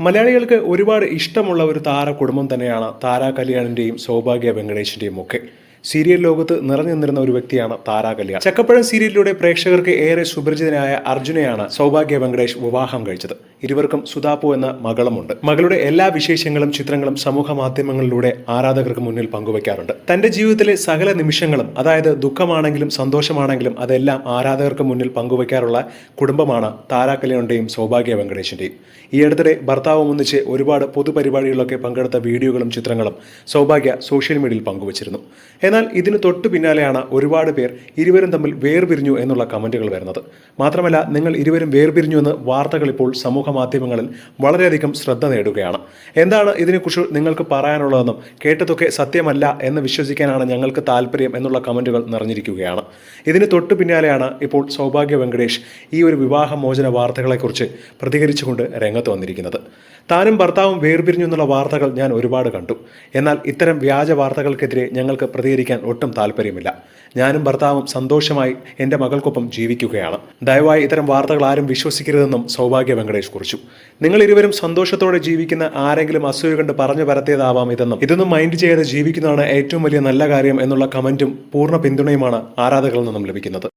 മലയാളികൾക്ക് ഒരുപാട് ഇഷ്ടമുള്ള ഒരു താര കുടുംബം തന്നെയാണ് താര കല്യാണിന്റെയും സൗഭാഗ്യ വെങ്കടേഷിന്റെയും ഒക്കെ. സീരിയൽ ലോകത്ത് നിറഞ്ഞു നിന്നിരുന്ന ഒരു വ്യക്തിയാണ് താരാ കല്യാൺ. ചക്കപ്പഴം സീരിയലിലൂടെ പ്രേക്ഷകർക്ക് ഏറെ സുപരിചിതനായ അർജുനെയാണ് സൗഭാഗ്യ വെങ്കടേഷ് വിവാഹം കഴിച്ചത്. ഇരുവർക്കും സുതാപു എന്ന മകളുമുണ്ട്. മകളുടെ എല്ലാ വിശേഷങ്ങളും ചിത്രങ്ങളും സമൂഹ മാധ്യമങ്ങളിലൂടെ ആരാധകർക്ക് മുന്നിൽ പങ്കുവയ്ക്കാറുണ്ട് തന്റെ ജീവിതത്തിലെ സകല നിമിഷങ്ങളും അതായത് ദുഃഖമാണെങ്കിലും സന്തോഷമാണെങ്കിലും അതെല്ലാം ആരാധകർക്ക് മുന്നിൽ പങ്കുവയ്ക്കാറുള്ള കുടുംബമാണ് താരാ കല്യാണിന്റെയും സൗഭാഗ്യ വെങ്കടേഷിന്റെയും. ഈ അടുത്തിടെ ഭർത്താവ് ഒന്നിച്ച് ഒരുപാട് പൊതുപരിപാടികളിലൊക്കെ പങ്കെടുത്ത വീഡിയോകളും ചിത്രങ്ങളും സൗഭാഗ്യ സോഷ്യൽ മീഡിയയിൽ പങ്കുവച്ചിരുന്നു. എന്നാൽ ഇതിന് തൊട്ടു പിന്നാലെയാണ് ഒരുപാട് പേർ ഇരുവരും തമ്മിൽ വേർപിരിഞ്ഞു എന്നുള്ള കമന്റുകൾ വരുന്നത്. മാത്രമല്ല നിങ്ങൾ ഇരുവരും വേർപിരിഞ്ഞു എന്ന് വാർത്തകൾ ഇപ്പോൾ സമൂഹ മാധ്യമങ്ങളിൽ വളരെയധികം ശ്രദ്ധ നേടുകയാണ്. എന്താണ് ഇതിനെക്കുറിച്ച് നിങ്ങൾക്ക് പറയാനുള്ളതെന്നും കേട്ടതൊക്കെ സത്യമല്ല എന്ന് വിശ്വസിക്കാനാണ് ഞങ്ങൾക്ക് താല്പര്യം എന്നുള്ള കമന്റുകൾ നിറഞ്ഞിരിക്കുകയാണ്. ഇതിന് തൊട്ടു പിന്നാലെയാണ് ഇപ്പോൾ സൗഭാഗ്യ വെങ്കടേഷ് ഈ ഒരു വിവാഹമോചന വാർത്തകളെക്കുറിച്ച് പ്രതികരിച്ചുകൊണ്ട് രംഗത്ത് വന്നിരിക്കുന്നത്. താനും ഭർത്താവും വേർപിരിഞ്ഞു എന്നുള്ള വാർത്തകൾ ഞാൻ ഒരുപാട് കണ്ടു. എന്നാൽ ഇത്തരം വ്യാജ വാർത്തകൾക്കെതിരെ ഞങ്ങൾക്ക് പ്രതികരിക്കാൻ ഒട്ടും താല്പര്യമില്ല. ഞാനും ഭർത്താവും സന്തോഷമായി എന്റെ മകൾക്കൊപ്പം ജീവിക്കുകയാണ്. ദയവായി ഇത്തരം വാർത്തകൾ ആരും വിശ്വസിക്കരുതെന്നും സൗഭാഗ്യ വെങ്കടേഷ് കുറിച്ചു. നിങ്ങൾ ഇരുവരും സന്തോഷത്തോടെ ജീവിക്കുന്ന ആരെങ്കിലും അസൂയ കണ്ട് പറഞ്ഞു പരത്തിയതാവാം ഇതെന്നും. ഇതൊന്നും മൈൻഡ് ചെയ്യാതെ ജീവിക്കുന്നതാണ് ഏറ്റവും വലിയ നല്ല കാര്യം എന്നുള്ള കമന്റും പൂർണ പിന്തുണയുമാണ് ആരാധകരിൽ നിന്നും ലഭിക്കുന്നത്.